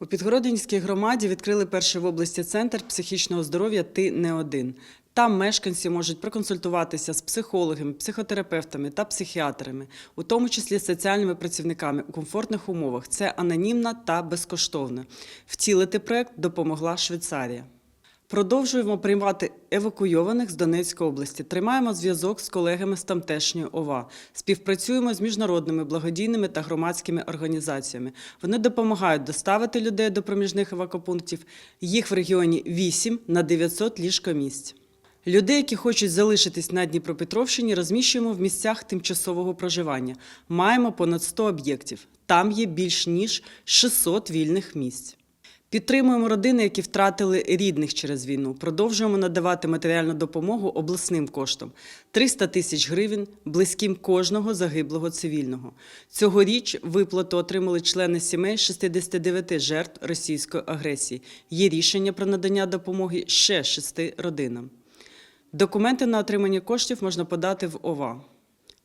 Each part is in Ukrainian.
У Підгородинській громаді відкрили перший в області центр психічного здоров'я Ти не один. Там мешканці можуть проконсультуватися з психологами, психотерапевтами та психіатрами, у тому числі соціальними працівниками у комфортних умовах. Це анонімно та безкоштовно. Втілити проект допомогла Швейцарія. Продовжуємо приймати евакуйованих з Донецької області. Тримаємо зв'язок з колегами з тамтешньої ОВА. Співпрацюємо з міжнародними благодійними та громадськими організаціями. Вони допомагають доставити людей до проміжних евакопунктів. Їх в регіоні 8 на 900 ліжкомісць. Людей, які хочуть залишитись на Дніпропетровщині, розміщуємо в місцях тимчасового проживання. Маємо понад 100 об'єктів. Там є більш ніж 600 вільних місць. Підтримуємо родини, які втратили рідних через війну. Продовжуємо надавати матеріальну допомогу обласним коштом 300 тисяч гривень близьким кожного загиблого цивільного. Цьогоріч виплату отримали члени сімей 69 жертв російської агресії. Є рішення про надання допомоги ще шести родинам. Документи на отримання коштів можна подати в ОВА.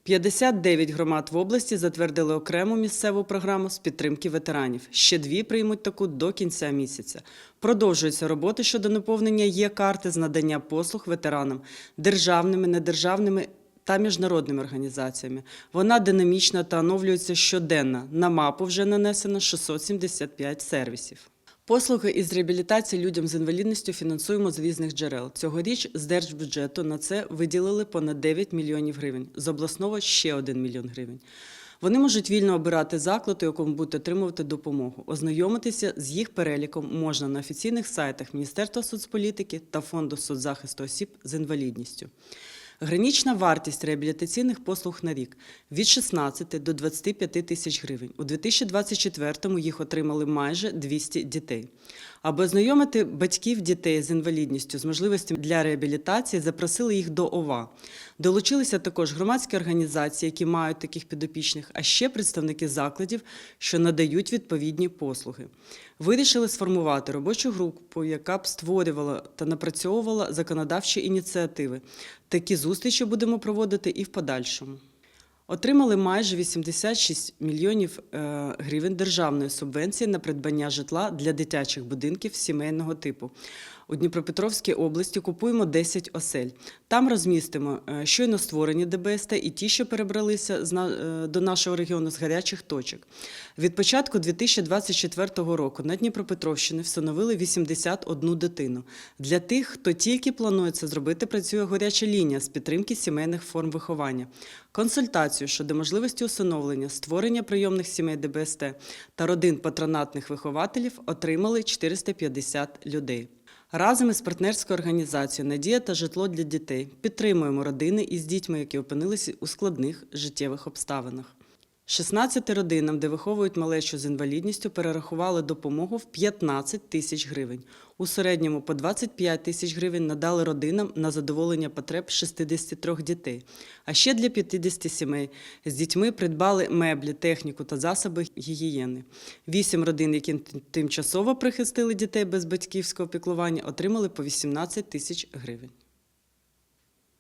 59 громад в області затвердили окрему місцеву програму з підтримки ветеранів. Ще дві приймуть таку до кінця місяця. Продовжуються роботи щодо наповнення є карти з надання послуг ветеранам державними, недержавними та міжнародними організаціями. Вона динамічна та оновлюється щоденно. На мапу вже нанесено 675 сервісів. Послуги із реабілітації людям з інвалідністю фінансуємо з різних джерел. Цьогоріч з держбюджету на це виділили понад 9 мільйонів гривень, з обласного ще 1 мільйон гривень. Вони можуть вільно обирати заклад, у якому будуть отримувати допомогу. Ознайомитися з їх переліком можна на офіційних сайтах Міністерства соцполітики та Фонду соцзахисту осіб з інвалідністю. Гранічна вартість реабілітаційних послуг на рік від 16 до 25 тисяч гривень. У 2024-му їх отримали майже 200 дітей. Аби ознайомити батьків дітей з інвалідністю з можливостями для реабілітації, запросили їх до ОВА. Долучилися також громадські організації, які мають таких підопічних, а ще представники закладів, що надають відповідні послуги. Вирішили сформувати робочу групу, яка б створювала та напрацьовувала законодавчі ініціативи. Такі зустрічі будемо проводити і в подальшому. Отримали майже 86 мільйонів е, гривень державної субвенції на придбання житла для дитячих будинків сімейного типу. У Дніпропетровській області купуємо 10 осель. Там розмістимо е, щойно створені ДБСТ і ті, що перебралися е, до нашого регіону з гарячих точок. Від початку 2024 року на Дніпропетровщині встановили 81 дитину. Для тих, хто тільки планує це зробити, працює гаряча лінія з підтримки сімейних форм виховання. Консультацію щодо можливості усиновлення, створення прийомних сімей ДБСТ та родин патронатних вихователів отримали 450 людей. Разом із партнерською організацією Надія та житло для дітей підтримуємо родини із дітьми, які опинилися у складних життєвих обставинах. 16 родинам, де виховують малечу з інвалідністю, перерахували допомогу в 15 тисяч гривень. У середньому по 25 тисяч гривень надали родинам на задоволення потреб 63 дітей. А ще для 50 сімей з дітьми придбали меблі, техніку та засоби гігієни. Вісім родин, які тимчасово прихистили дітей без батьківського піклування, отримали по 18 тисяч гривень.